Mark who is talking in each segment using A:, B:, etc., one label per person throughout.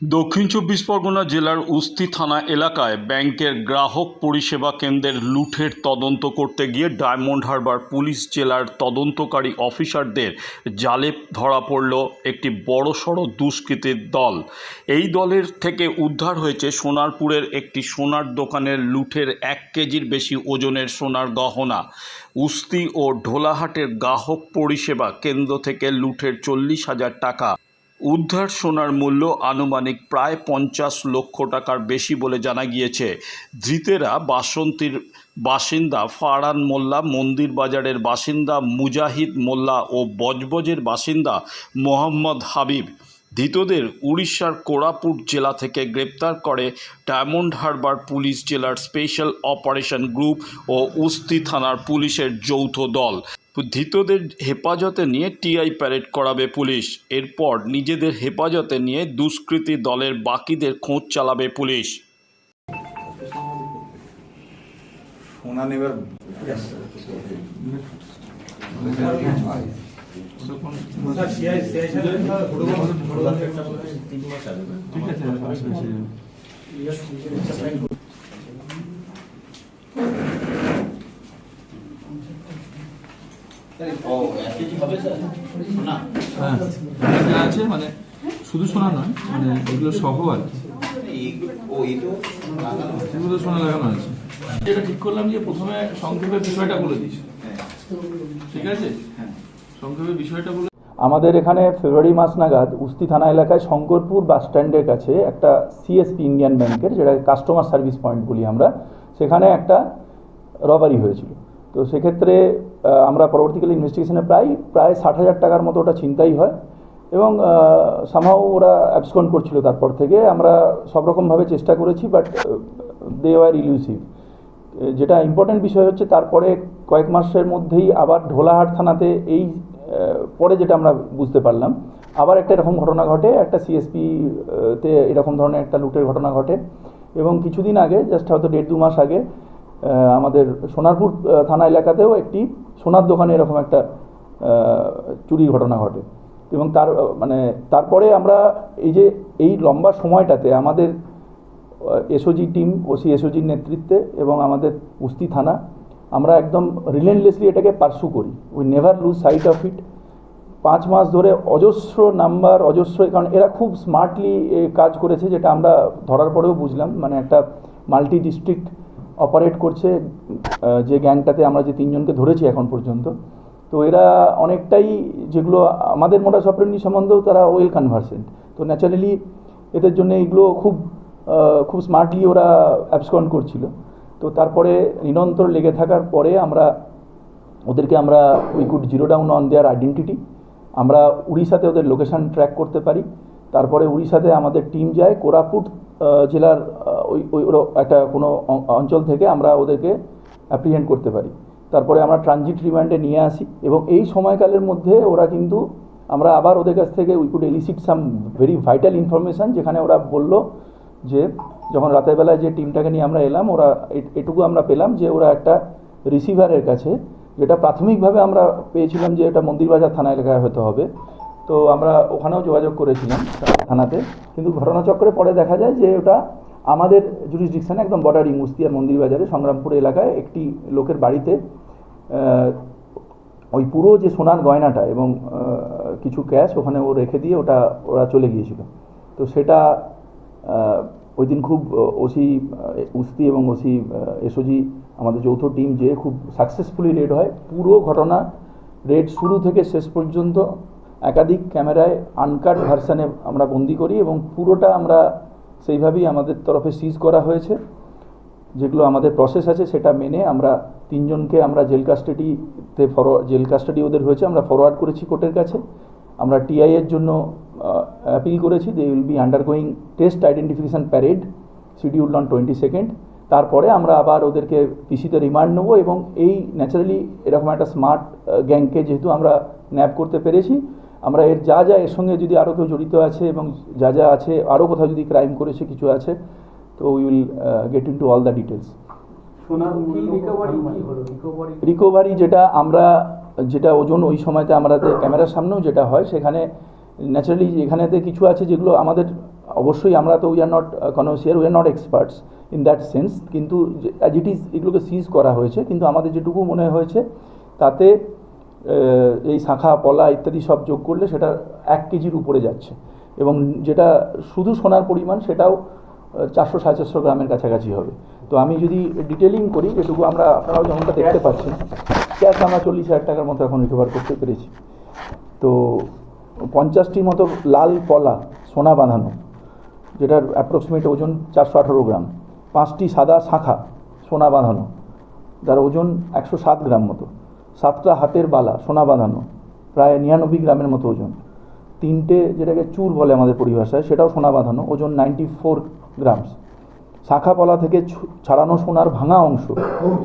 A: দক্ষিণ চব্বিশ পরগনা জেলার উস্তি থানা এলাকায় ব্যাংকের গ্রাহক পরিষেবা কেন্দ্রের লুঠের তদন্ত করতে গিয়ে ডায়মন্ড হারবার পুলিশ জেলার তদন্তকারী অফিসারদের জালে ধরা পড়ল একটি বড়সড় দুষ্কৃতীর দল। এই দলের থেকে উদ্ধার হয়েছে সোনারপুরের একটি সোনার দোকানের লুঠের এক কেজির বেশি ওজনের সোনার গহনা। উস্তি ও ঢোলাহাটের গ্রাহক পরিষেবা কেন্দ্র থেকে লুঠের চল্লিশ হাজার টাকা উদ্ধার সোনার মূল্য আনুমানিক প্রায় পঞ্চাশ লক্ষ টাকার বেশি বলে জানা গিয়েছে। ধৃতেরা বাসন্তীর বাসিন্দা ফারান মোল্লা, মন্দির বাজারের বাসিন্দা মুজাহিদ মোল্লা ও বজবজের বাসিন্দা মোহাম্মদ হাবিব। ধৃতদের উড়িষ্যার কোরাপুট জেলা থেকে গ্রেপ্তার করে ডায়মন্ড হারবার পুলিশ জেলার স্পেশাল অপারেশন গ্রুপ ও উস্তি থানার পুলিশের যৌথ দল। ধৃতদের হেফাজতে নিয়ে টিআই প্যারেড করাবে পুলিশ। এরপর নিজেদের হেফাজতে নিয়ে দুষ্কৃতী দলের বাকিদের খোঁজ চালাবে পুলিশ।
B: সোনা? নেবার
C: হ্যাঁ আছে মানে শুধু সোনা নয় মানে এগুলো সহ আর কি।
B: লাগানো আছে।
C: এগুলো সোনা লাগানো আছে। যেটা ঠিক করলাম যে প্রথমে সংক্ষেপে বিষয়টা বলে দিস।
B: হ্যাঁ।
C: ঠিক আছে? সংক্ষেপে বিষয়টা বলে
D: আমাদের এখানে ফেব্রুয়ারি মাস নাগাদ উস্তি থানা এলাকায় শঙ্করপুর বাস স্ট্যান্ডের কাছে একটা সিএসপি ইন্ডিয়ান ব্যাংকের যেটা কাস্টমার সার্ভিস পয়েন্ট বলি আমরা সেখানে একটা রবারি হয়েছিল। তো সেক্ষেত্রে আমরা পরবর্তীকালে ইনভেস্টিগেশনে প্রায় প্রায় ষাট হাজার টাকার মতো ওটা ছিনতাই হয় এবং সামহাও ওরা অ্যাবসকন্ড করছিল তারপর থেকে। আমরা সব রকমভাবে চেষ্টা করেছি বাট দে ওয়ার ইলিউসিভ যেটা ইম্পর্টেন্ট বিষয় হচ্ছে তারপরে কয়েক মাসের মধ্যেই আবার ঢোলাহাট থানাতে এই পরে যেটা আমরা বুঝতে পারলাম, আবার একটা এরকম ঘটনা ঘটে। একটা সিএসপি তে এরকম ধরনের একটা লুটের ঘটনা ঘটে। এবং কিছুদিন আগে জাস্ট হয়তো দেড় দু মাস আগে আমাদের সোনারপুর থানা এলাকাতেও একটি সোনার দোকানে এরকম একটা চুরির ঘটনা ঘটে। এবং তার মানে তারপরে আমরা এই যে, এই লম্বা সময়টাতে আমাদের এসওজি টিম, ওসি এসওজির নেতৃত্বে এবং আমাদের উস্তি থানা, আমরা একদম রিলেন্টলেসলি এটাকে পার্সু করি। We never lose sight of it পাঁচ মাস ধরে অজস্র নাম্বার, অজস্র, কারণ এরা খুব স্মার্টলি কাজ করেছে, যেটা আমরা ধরার পরেও বুঝলাম। মানে একটা মাল্টি ডিস্ট্রিক্ট অপারেট করছে যে গ্যাংটাতে আমরা যে তিনজনকে ধরেছি এখন পর্যন্ত। তো এরা অনেকটাই যেগুলো আমাদের মোটা অপারেন্ডি সম্বন্ধেও তারা ওয়েল কনভার্সেন্ট তো ন্যাচারালি এদের জন্য এগুলো খুব খুব স্মার্টলি ওরা অ্যাবসকন্ড করছিল। তো তারপরে নিরন্তর লেগে থাকার পরে আমরা, ওদেরকে আমরা we could zero down on their identity আমরা উড়িষ্যাতে ওদের লোকেশন ট্র্যাক করতে পারি। তারপরে উড়িষ্যাতে আমাদের টিম যায়, কোরাপুট জেলার ওই ওই একটা কোনো অঞ্চল থেকে আমরা ওদেরকে অ্যাপ্রিহেন্ড করতে পারি। তারপরে আমরা ট্রানজিট রিমান্ডে নিয়ে আসি এবং এই সময়কালের মধ্যে ওরা কিন্তু আমরা আবার ওদের কাছ থেকে we could elicit some very vital information যেখানে ওরা বলল যে যখন রাতের বেলায় যে টিমটাকে নিয়ে আমরা এলাম, ওরা এটুকু আমরা পেলাম যে ওরা একটা রিসিভারের কাছে যেটা প্রাথমিকভাবে আমরা পেয়েছিলাম যে এটা মন্দিরবাজার থানা এলাকায় হতে হবে। তো আমরা ওখানেও যোগাযোগ করেছিলাম থানাতে। কিন্তু ঘটনাচক্রে পরে দেখা যায় যে ওটা আমাদের জুরিসডিকশানে একদম বর্ডারিং মুস্তিয়ার মন্দিরবাজারে, সংগ্রামপুর এলাকায় একটি লোকের বাড়িতে ওই পুরো যে সোনার গয়নাটা এবং কিছু ক্যাশ ওখানে ও রেখে দিয়ে ওটা ওরা চলে গিয়েছিল। তো সেটা ওই দিন খুব ওসি উস্তি এবং ওসি এসওজি আমাদের যৌথ টিম যে খুব সাকসেসফুলি রেড হয়। পুরো ঘটনা রেড শুরু থেকে শেষ পর্যন্ত একাধিক ক্যামেরায় আনকাট ভার্সানে আমরা বন্দি করি এবং পুরোটা আমরা সেইভাবেই আমাদের তরফে সিজ করা হয়েছে। যেগুলো আমাদের প্রসেস আছে সেটা মেনে আমরা তিনজনকে আমরা জেল কাস্টাডিতে ফরওয়ার্ড জেল কাস্টাডি ওদের হয়েছে, আমরা ফরওয়ার্ড করেছি কোর্টের কাছে। আমরা টিআই এর জন্য অ্যাপিল করেছি they will be undergoing test identification parade schedule on twenty second তারপরে আমরা আবার ওদেরকে পিসিতে রিমান্ড নেব এবং এই ন্যাচারালি এরকম একটা স্মার্ট গ্যাংকে যেহেতু আমরা ন্যাপ করতে পেরেছি আমরা এর যা যা এর সঙ্গে যদি আরও কেউ জড়িত আছে এবং যা যা আছে আরও কোথাও যদি ক্রাইম করেছে কিছু আছে তো we will get into all the details
E: recovery
D: যেটা আমরা যেটা ওজন ওই সময়তে আমাদের ক্যামেরার সামনেও যেটা হয় সেখানে ন্যাচারালি এখানেতে কিছু আছে যেগুলো আমাদের অবশ্যই আমরা তো we are not consider we are not experts in that sense কিন্তু অ্যাজ ইট ইজ এগুলোকে সিজ করা হয়েছে কিন্তু আমাদের যেটুকু মনে হয়েছে তাতে এই শাঁখা পলা ইত্যাদি সব যোগ করলে সেটা এক কেজির উপরে যাচ্ছে। এবং যেটা শুধু সোনার পরিমাণ সেটাও চারশো সাড়ে চারশো গ্রামের কাছাকাছি হবে। তো আমি যদি ডিটেলিং করি যেটুকু আমরা আপনারাও যেমনটা দেখতে পাচ্ছেন ক্যাশ আমরা চল্লিশ হাজার টাকার মতো এখন রিকভার করতে পেরেছি। তো পঞ্চাশটির মতো লাল পলা সোনা বাঁধানো যেটার অ্যাপ্রক্সিমেট ওজন চারশো আঠারো গ্রাম। পাঁচটি সাদা শাখা সোনা বাঁধানো যার ওজন একশো সাত গ্রাম মতো। সাতটা হাতের বালা, সোনা বাঁধানো, প্রায় নিরানব্বই গ্রামের মতো ওজন। তিনটে যেটাকে চুর বলে আমাদের পরিভাষায়, সেটাও সোনা বাঁধানো, ওজন নাইনটি ফোর গ্রামস। শাখা পলা থেকে ছাড়ানো সোনার ভাঙা অংশ,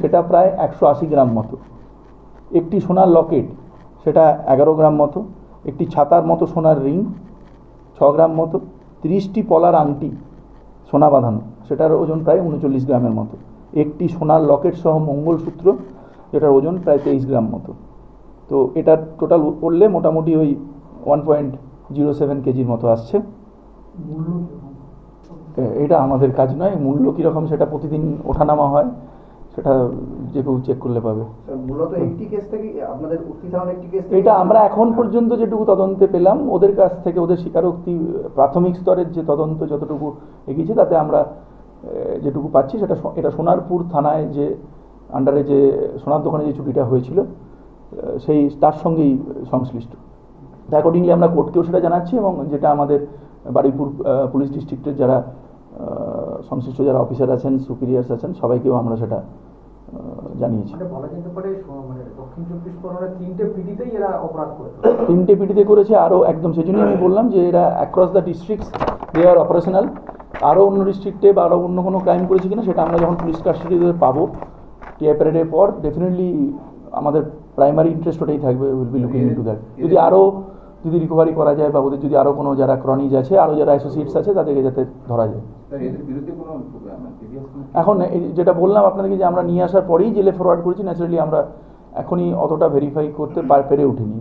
D: সেটা প্রায় একশো আশি গ্রাম মতো। একটি সোনার লকেট, সেটা এগারো গ্রাম মতো। একটি ছাতার মতো সোনার রিং, ছ গ্রাম মতো। তিরিশটি পলার আংটি, সোনা বাঁধানো, সেটার ওজন প্রায় উনচল্লিশ গ্রামের মতো। একটি সোনার লকেট সহ মঙ্গলসূত্র যেটার ওজন প্রায় তেইশ গ্রাম মতো। তো এটা টোটাল করলে মোটামুটি ওই ওয়ান পয়েন্ট জিরো সেভেন কেজির মতো আসছে। এটা আমাদের কাজ নয় মূল্য কীরকম সেটা প্রতিদিন ওঠানামা হয় সেটা যে কেউ চেক করলে পাবে। এটা আমরা এখন পর্যন্ত যেটুকু তদন্তে পেলাম ওদের কাছ থেকে ওদের স্বীকারোক্তি প্রাথমিক স্তরের যে তদন্ত যতটুকু এগিয়েছে তাতে আমরা যেটুকু পাচ্ছি সেটা এটা সোনারপুর থানায় যে আন্ডারে যে সোনার দোকানে যে চুরিটা হয়েছিল সেই তার সঙ্গেই সংশ্লিষ্ট। অ্যাকর্ডিংলি আমরা কোর্টকেও সেটা জানাচ্ছি এবং যেটা আমাদের বারুইপুর পুলিশ ডিস্ট্রিক্টের যারা সংশ্লিষ্ট যারা অফিসার আছেন সুপিরিয়ার্স আছেন সবাইকেও আমরা সেটা জানিয়েছি।
E: মানে মানে তিনটে পিটিতেই এরা
D: তিনটে পিটিতে করেছে আরও একদম সেই জন্যই আমি বললাম যে এরা across the districts they are operational আরও অন্য ডিস্ট্রিক্টে বা আরও অন্য কোনো ক্রাইম করেছে কিনা সেটা আমরা যখন পুলিশ কাস্টডিতে পাবো টিআই প্যারেডের পর ডেফিনেটলি আমাদের প্রাইমারি ইন্টারেস্ট ওটাই থাকবে will be looking into that যদি আরও যদি রিকভারি করা যায় বা ওদের যদি আরও কোনো যারা ক্রনিজ আছে আরও যারা অ্যাসোসিয়েটস আছে তাদেরকে যাতে ধরা যায়। এখন যেটা বললাম আপনাদেরকে যে আমরা নিয়ে আসার পরেই জেলে ফরওয়ার্ড করেছি ন্যাচারালি আমরা এখনই অতটা ভেরিফাই করতে পার- পেরে উঠিনি।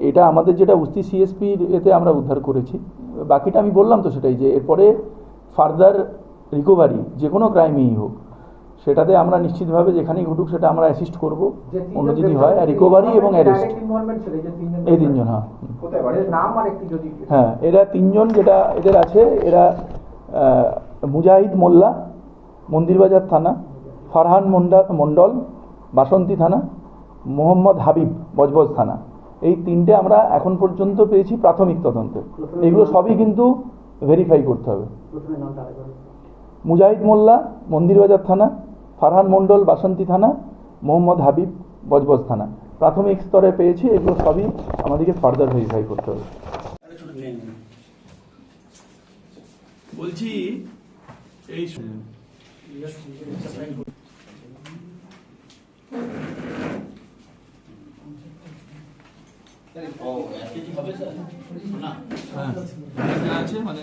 D: এটা আমাদের যেটা উস্তি সিএসপির এতে আমরা উদ্ধার করেছি। বাকিটা আমি বললাম তো সেটাই যে এরপরে ফার্দার রিকভারি যে কোনো ক্রাইমেই হোক সেটাতে আমরা নিশ্চিতভাবে যেখানেই ঘটুক সেটা আমরা অ্যাসিস্ট করব অন্য যদি হয় রিকভারি এবং অ্যারেস্ট।
E: এই তিনজন
D: হ্যাঁ। হ্যাঁ এরা তিনজন যেটা এদের আছে এরা মুজাহিদ মোল্লা মন্দিরবাজার থানা ফারহান মন্ডা মণ্ডল বাসন্তী থানা মোহাম্মদ হাবিব বজবজ থানা। এই তিনটে আমরা এখন পর্যন্ত পেয়েছি প্রাথমিক তদন্তে। এগুলো সবই কিন্তু ভেরিফাই করতে হবে। মুজাহিদ মোল্লা মন্দিরবাজার থানা ফারহান মণ্ডল বাসন্তী থানা মোহাম্মদ হাবিব বজবজ থানা। প্রাথমিক স্তরে পেয়েছি এগুলো সবই আমাদেরকে ফার্দার ভেরিফাই করতে হবে।
C: বলছি এই হ্যাঁ হ্যাঁ, আছে মানে